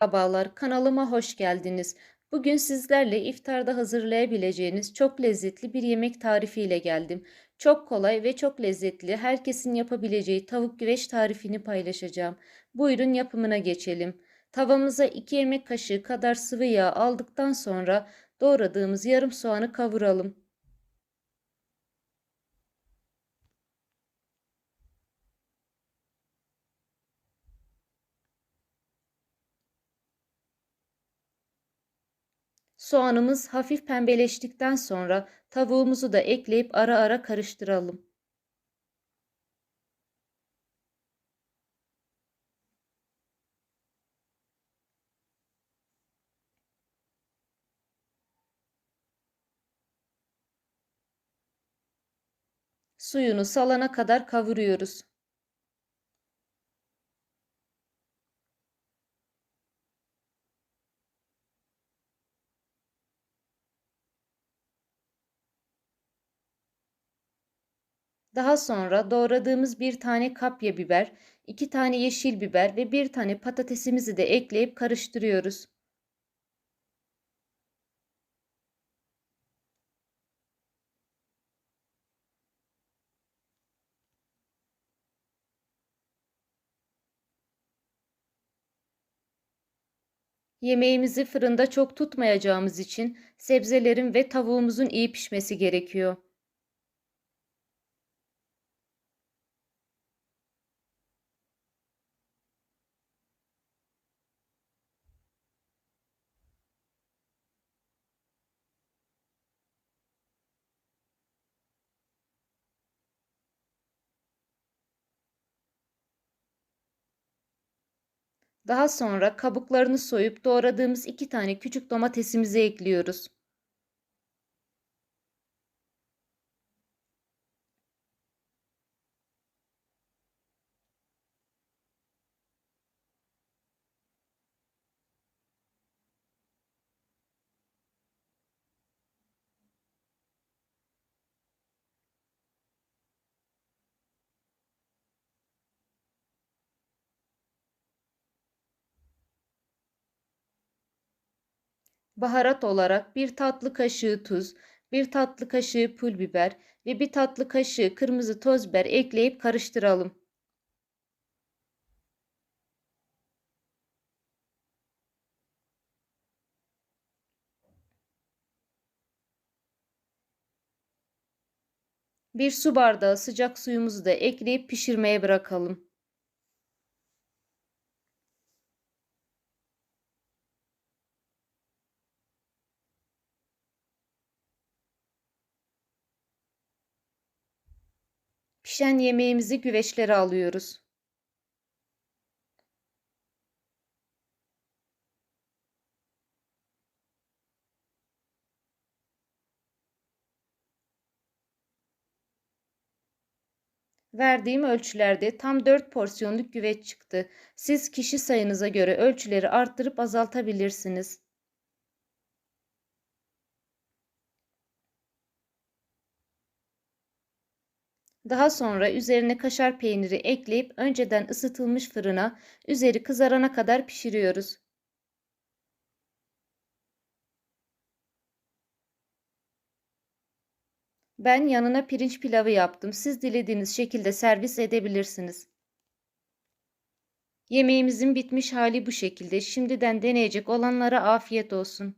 Merhabalar, kanalıma hoş geldiniz. Bugün sizlerle iftarda hazırlayabileceğiniz çok lezzetli bir yemek tarifiyle geldim. Çok kolay ve çok lezzetli, herkesin yapabileceği tavuk güveç tarifini paylaşacağım. Buyurun yapımına geçelim. Tavamıza 2 yemek kaşığı kadar sıvı yağ aldıktan sonra doğradığımız yarım soğanı kavuralım. Soğanımız hafif pembeleştikten sonra tavuğumuzu da ekleyip ara ara karıştıralım. Suyunu salana kadar kavuruyoruz. Daha sonra doğradığımız bir tane kapya biber, iki tane yeşil biber ve bir tane patatesimizi de ekleyip karıştırıyoruz. Yemeğimizi fırında çok tutmayacağımız için sebzelerin ve tavuğumuzun iyi pişmesi gerekiyor. Daha sonra kabuklarını soyup doğradığımız iki tane küçük domatesimizi ekliyoruz. Baharat olarak bir tatlı kaşığı tuz, bir tatlı kaşığı pul biber ve bir tatlı kaşığı kırmızı toz biber ekleyip karıştıralım. Bir su bardağı sıcak suyumuzu da ekleyip pişirmeye bırakalım. Pişen yemeğimizi güveçlere alıyoruz. Verdiğim ölçülerde tam 4 porsiyonluk güveç çıktı. Siz kişi sayınıza göre ölçüleri arttırıp azaltabilirsiniz. Daha sonra üzerine kaşar peyniri ekleyip önceden ısıtılmış fırına üzeri kızarana kadar pişiriyoruz. Ben yanına pirinç pilavı yaptım. Siz dilediğiniz şekilde servis edebilirsiniz. Yemeğimizin bitmiş hali bu şekilde. Şimdiden deneyecek olanlara afiyet olsun.